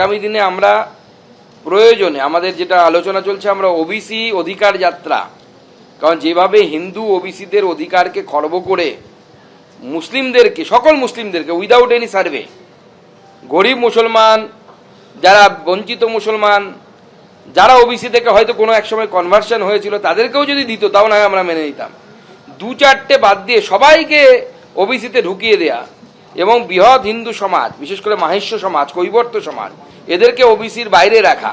আগামী দিনে আমরা প্রয়োজনে, আমাদের যেটা আলোচনা চলছে, আমরা ওবিসি অধিকার যাত্রা। কারণ যেভাবে হিন্দু ওবিসিদের অধিকারকে খর্ব করে মুসলিমদেরকে, সকল মুসলিমদেরকে উইদাউট এনি সার্ভে গরিব মুসলমান, যারা বঞ্চিত মুসলমান, যারা ওবিসি থেকে হয়তো কোনো এক সময় কনভার্সন হয়েছিল, তাদেরকেও যদি দিত, তাও না আমরা মেনে নিতাম। দু চারটে বাদ দিয়ে সবাইকে ওবিসিতে ঢুকিয়ে দেয়া এবং বৃহৎ হিন্দু সমাজ, বিশেষ করে মাহেশ্য সমাজ, কৈবর্ত সমাজ এদেরকে ওবিসির বাইরে রাখা।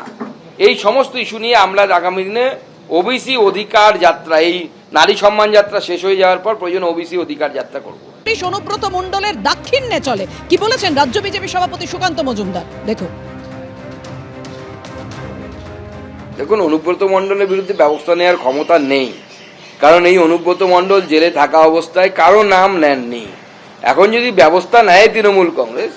এই সমস্ত ইস্যু নিয়ে আমরা আগামী দিনে ওবিসি অধিকার যাত্রা এই নারী সম্মান যাত্রা শেষ হয়ে যাওয়ার পর প্রয়োজন ওবিসি অধিকার যাত্রা করব। অনুব্রত মণ্ডলের দাক্ষিণ্যে চলে। কি বলেছেন রাজ্য বিজেপি সভাপতি সুকান্ত মজুমদার? দেখুন। দেখুন অনুব্রত মণ্ডলের বিরুদ্ধে ব্যবস্থা নেওয়ার ক্ষমতা নেই। কারণ এই অনুব্রত মণ্ডল জেলে থাকা অবস্থায় কারও নাম নেননি। এখন যদি ব্যবস্থা নেয় তৃণমূল কংগ্রেস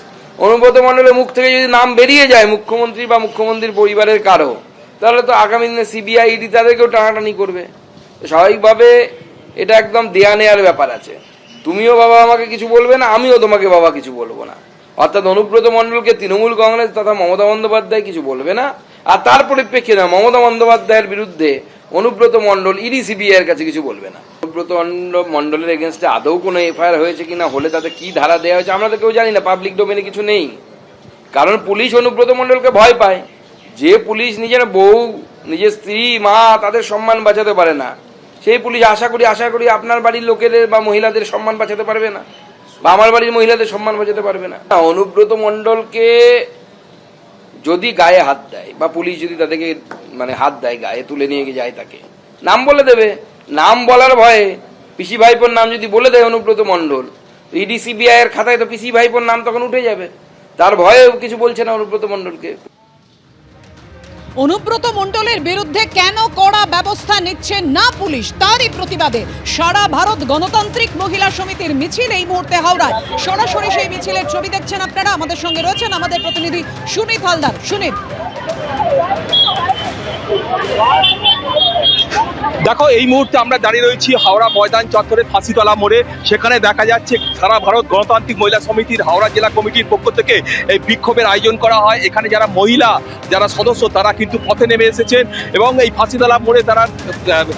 অনুব্রত মণ্ডলের মুখ থেকে যদি নাম বেরিয়ে যায় মুখ্যমন্ত্রী বা মুখ্যমন্ত্রীর পরিবারের কারও, তাহলে তো আগামী দিনে সিবিআই, ইডি তাদেরকেও টানাটানি করবে। স্বাভাবিকভাবে এটা একদম দেয়া নেয়ার ব্যাপার আছে। তুমিও বাবা আমাকে কিছু বলবে না, আমিও তোমাকে বাবা কিছু বলব না। অর্থাৎ অনুব্রত মণ্ডলকে তৃণমূল কংগ্রেস তথা মমতা বন্দ্যোপাধ্যায় কিছু বলবে না। আর তার পরিপ্রেক্ষিতে মমতা বন্দ্যোপাধ্যায়ের বিরুদ্ধে অনুব্রত মণ্ডল ইডি এর কাছে কিছু বলবে না। অনুব্রত মণ্ড- মণ্ডলের এগেনস্টে আদৌ কোনো এফআইআর হয়েছে কিনা হলে তাতে কি ধারা দেওয়া হয়েছে আমরা তো কেউ জানি না পাবলিক ডোমেনে কিছু নেই। কারণ পুলিশ অনুব্রত মণ্ডলকে ভয় পায়। যে পুলিশ নিজের বউ নিজের স্ত্রী মা তাদের সম্মান বাঁচাতে পারে না সেই পুলিশ আশা করি আশা করি আপনার বাড়ির লোকেদের বা মহিলাদের সম্মান বাঁচাতে পারবে না বা আমার বাড়ির মহিলাদের সম্মান বাঁচাতে পারবে না। না, অনুব্রত মণ্ডলকে যদি গায়ে হাত দেয়, বা পুলিশ যদি তাদেরকে মানে হাত দেয় গায়ে, তুলে নিয়ে গিয়ে যায় তাকে, নাম বলে দেবে। নাম বলার ভয়ে পিসি ভাইপোর নাম যদি বলে দেয় অনুব্রত মণ্ডল ইডি, সিবিআই এর খাতায় তো পিসি ভাইপোর নাম তখন উঠে যাবে। তার ভয়ে কিছু বলছে না অনুব্রত মণ্ডলকে। অনুব্রত মণ্ডলের বিরুদ্ধে কেন কড়া ব্যবস্থা নিচ্ছে না পুলিশ? তারই প্রতিবাদে সারা ভারত গণতান্ত্রিক মহিলা সমিতির মিছিল এই মুহূর্তে হাওড়ায়। সরাসরি সেই মিছিলের ছবি দেখছেন আপনারা। আমাদের সঙ্গে রয়েছেন আমাদের প্রতিনিধি সুনীত হালদার। সুনীত দেখো, এই মুহূর্তে আমরা দাঁড়িয়ে রয়েছি হাওড়া ময়দান চত্বরে ফাঁসিতলা মোড়ে। সেখানে দেখা যাচ্ছে সারা ভারত গণতান্ত্রিক মহিলা সমিতির হাওড়া জেলা কমিটির পক্ষ থেকে এই বিক্ষোভের আয়োজন করা হয়। এখানে যারা মহিলা, যারা সদস্য, তারা কিন্তু পথে নেমে এসেছেন এবং এই ফাঁসিতলা মোড়ে তারা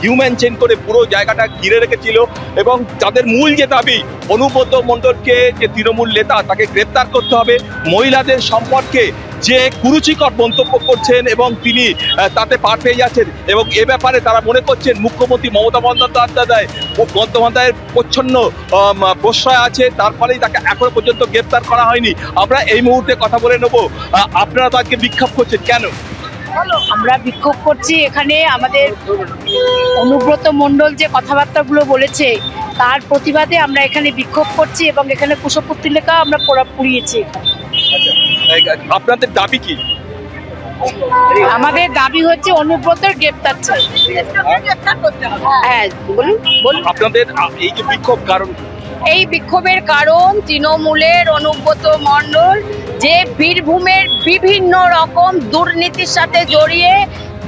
হিউম্যান চেন করে পুরো জায়গাটা ঘিরে রেখেছিল এবং তাদের মূল যে দাবি, অনুব্রত মণ্ডলকে যে তৃণমূল নেতা তাকে গ্রেপ্তার করতে হবে, মহিলাদের সম্পর্কে যে কুরুচিকর মন্তব্য করছেন এবং তিনি তাতে পার পেয়ে যাচ্ছেন। এবং এ ব্যাপারে তারা মনে করছেন মুখ্যমন্ত্রী মমতা বন্দ্যোপাধ্যায় বন্দ্যোপাধ্যায়ের প্রচ্ছন্ন প্রশ্রয় আছে। তার ফলেই তাকে এখনও পর্যন্ত গ্রেপ্তার করা হয়নি। আমরা এই মুহূর্তে কথা বলে নেব। আপনারা তাকে বিক্ষোভ করছেন। কেন? আমরা বিক্ষোভ করছি এখানে আমাদের অনুব্রত মণ্ডল যে কথাবার্তাগুলো বলেছে, তার প্রতিবাদে আমরা এখানে বিক্ষোভ করছি এবং এখানে কুশপুত্রী লেখা আমরা পোড়া পুড়িয়েছি। আপনাদের দাবি কি? আমাদের দাবি হচ্ছে অনুব্রতের গ্রেপ্তার চাই। হ্যাঁ বলুন বলুন। আপনাদের এই যে বিক্ষোভ কারণ এই বিক্ষোভের কারণ তৃণমূলের অনুব্রত মণ্ডল যে বীরভূমের বিভিন্ন রকম দুর্নীতির সাথে জড়িয়ে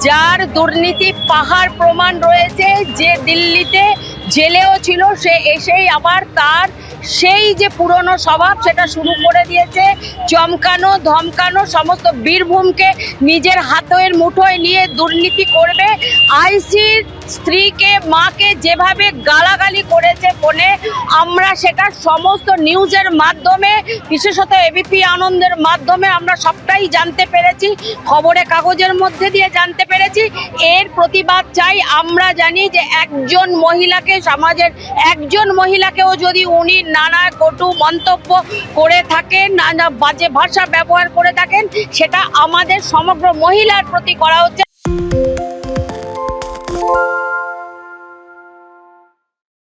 যার দুর্নীতি পাহাড় প্রমাণ রয়েছে যে দিল্লিতে জেলেও ছিল সে এসেই আবার তার সেই যে পুরনো স্বভাব সেটা শুরু করে দিয়েছে। চমকানো, ধমকানো, সমস্ত বীরভূমকে নিজের হাতের মুঠোয় নিয়ে দুর্নীতি করবে। আইসির স্ত্রীকে, মাকে যেভাবে গালাগালি করেছে ফোনে, আমরা সেটা সমস্ত নিউজের মাধ্যমে, বিশেষত এবিপি আনন্দের মাধ্যমে আমরা সবটাই জানতে পেরেছি, খবরে কাগজের মধ্যে দিয়ে জানতে পেরেছি। এর প্রতিবাদ চাই, আমরা জানি যে একজন মহিলাকে, সমাজের একজন মহিলাকেও যদি উনি নানা কটু মন্তব্য করে থাকেন, নানা বাজে ভাষা ব্যবহার করে থাকেন, সেটা আমাদের সমগ্র মহিলার প্রতি করা হচ্ছে।